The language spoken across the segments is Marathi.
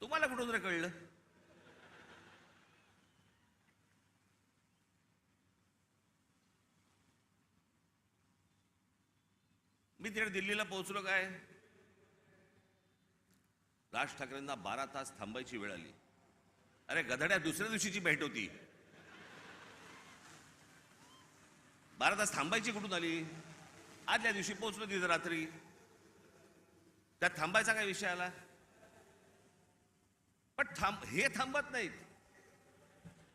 तुम्हाला कुठून रे कळलं? मी तिकडे दिल्लीला पोहोचलो काय? राज ठाकरेंना बारा तास थांबायची वेळ आली. अरे गधड्या दुसऱ्या दिवशीची भेट होती. बारा तास थांबायची कुठून आली? आदल्या दिवशी पोहोचलो तिथं रात्री. त्यात थांबायचा काय विषय आला? थांब हे थांबत नाहीत.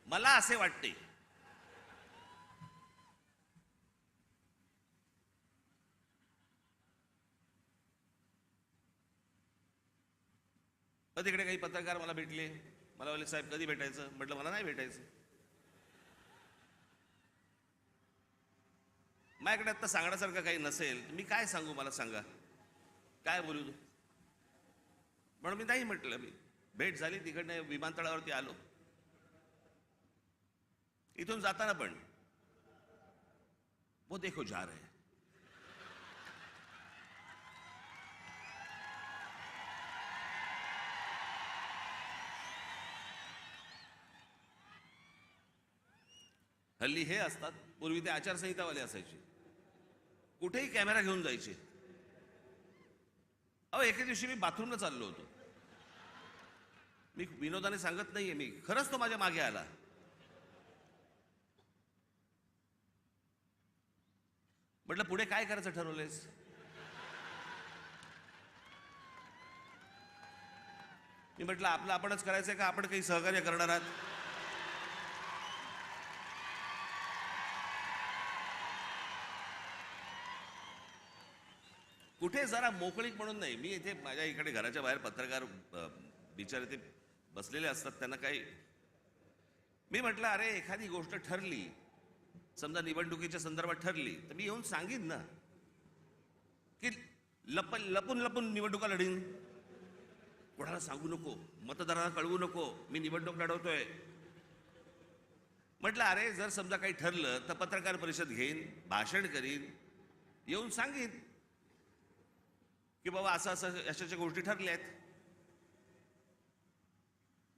मला असे वाटते. मग तिकडे काही पत्रकार मला भेटले? मला वाले साहेब कधी भेटायचं? म्हटलं मला नाही भेटायचं. माझ्याकडे आता सांगण्यासारखं काही नसेल. मी काय सांगू? मला सांगा. काय बोलू? म्हणून मी नाही म्हटलं मी. भेट झाली तिकडनं विमानतळावरती आलो. इथून जाताना पण वो देखो जा रहे हल्ली हे असतात पूर्वी ते आचारसंहितावाले असायचे. कुठेही कॅमेरा घेऊन जायचे. अहो एके दिवशी मी बाथरूमला चाललो होतो. मी विनोदाने सांगत नाहीये मी. खरंच तो माझ्या मागे आला. म्हटलं पुढे काय करायचं ठरवलेस मी म्हटलं आपलं आपणच करायचंय का? आपण काही सहकार्य करणार आहात? कुठे जरा मोकळीक म्हणून नाही. मी इथे माझ्या इकडे घराच्या बाहेर पत्रकार अ, बिचारे ते बसलेले असतात त्यांना काही मी म्हटलं अरे एखादी गोष्ट ठरली समजा निवडणुकीच्या संदर्भात ठरली तर मी येऊन सांगीन ना की लप लपून लपून निवडणुका लढीन. कोणाला सांगू नको मतदारांना कळवू नको मी निवडणूक लढवतोय. म्हटलं अरे जर समजा काही ठरलं तर पत्रकार परिषद घेईन भाषण करीन येऊन सांगीन की बाबा असं असं अशाच्या गोष्टी ठरल्या आहेत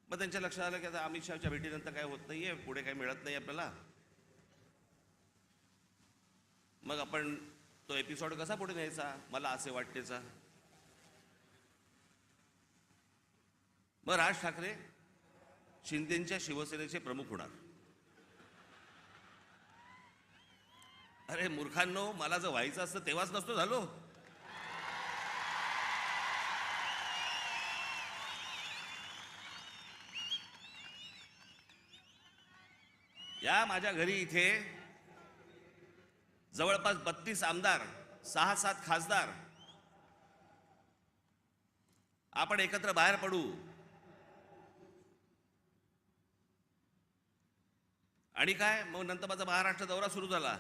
मग त्यांच्या लक्षात आलं की आता अमित शहाच्या भेटीनंतर काय होत नाहीये पुढे काही मिळत नाही आपल्याला. मग आपण तो एपिसोड कसा पुढे न्यायचा? मला असे वाटतेचा. मग राज ठाकरे शिंदेच्या शिवसेनेचे प्रमुख होणार. अरे मूर्खांनो मला जर व्हायचं असतं तेव्हाच नसतो झालो. या माझ्या घरी इथे जवळपास बत्तीस आमदार सहा सात खासदार. आपण एकत्र बाहेर पडू. आणि काय? मग नंतर माझा महाराष्ट्र दौरा सुरू झाला.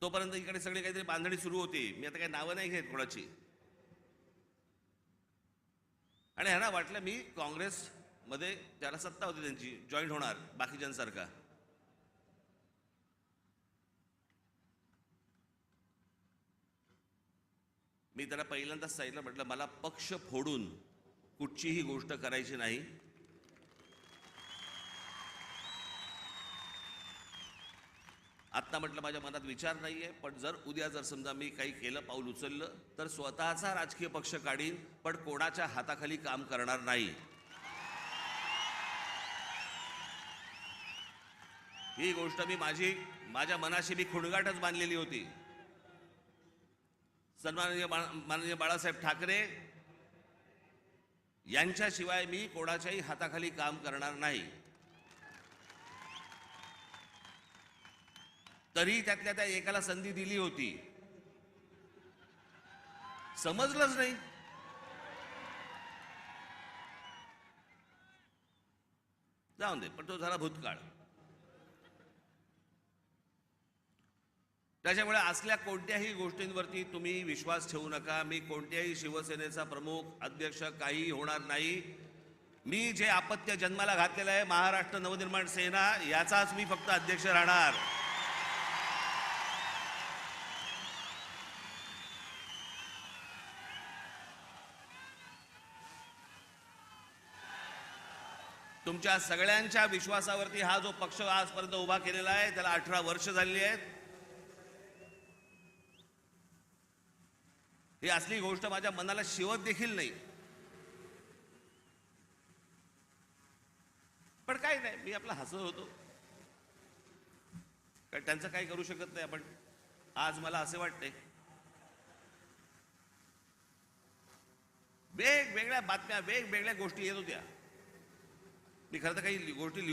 तोपर्यंत इकडे सगळी काहीतरी बांधणी सुरू होती. मी आता काही नावं नाही घेत कोणाची. आणि ह्यांना वाटलं मी काँग्रेस मध्ये त्याला सत्ता होती त्यांची जॉईंट होणार बाकीच्यांसारखा. मी त्याला पहिल्यांदाच सांगितलं म्हटलं मला पक्ष फोडून कुठचीही गोष्ट करायची नाही. आत्ता म्हटलं माझ्या मनात विचार नाहीये पण जर उद्या जर समजा मी काही केलं पाऊल उचललं तर स्वतःचा राजकीय पक्ष काढीन पण कोणाच्या हाताखाली काम करणार नाही. ही गोष्ट मी माझी माझ्या मनाशी मी खुणगाटच बांधलेली होती. सन्माननीय बा- माननीय बाळासाहेब ठाकरे यांच्याशिवाय मी कोणाच्याही हाताखाली काम करणार नाही. तरी त्यातल्या त्या एकाला संधी दिली होती. समजलंच नाही. जाऊन दे पण तो झाला भूतकाळ. त्याच्यामुळे असल्या कोणत्याही गोष्टींवरती तुम्ही विश्वास ठेवू नका. मी कोणत्याही शिवसेनेचा प्रमुख अध्यक्ष काही होणार नाही. मी जे आपत्य जन्माला घातलेलं आहे महाराष्ट्र नवनिर्माण सेना याचाच मी फक्त अध्यक्ष राहणार. तुमच्या सगळ्यांच्या विश्वासावरती हा जो पक्ष आजपर्यंत उभा केलेला आहे त्याला अठरा वर्ष झालेली आहेत. ही असली गोष्ट माझ्या मनाला शिवत देखील नाही. पण काय नाही मी आपला हसत होतो. कारण त्यांचं काही करू शकत नाही आपण. आज मला असे वाटते. वेगवेगळ्या बातम्या वेगवेगळ्या गोष्टी येत होत्या. मी खरं तर काही गोष्टी लिहून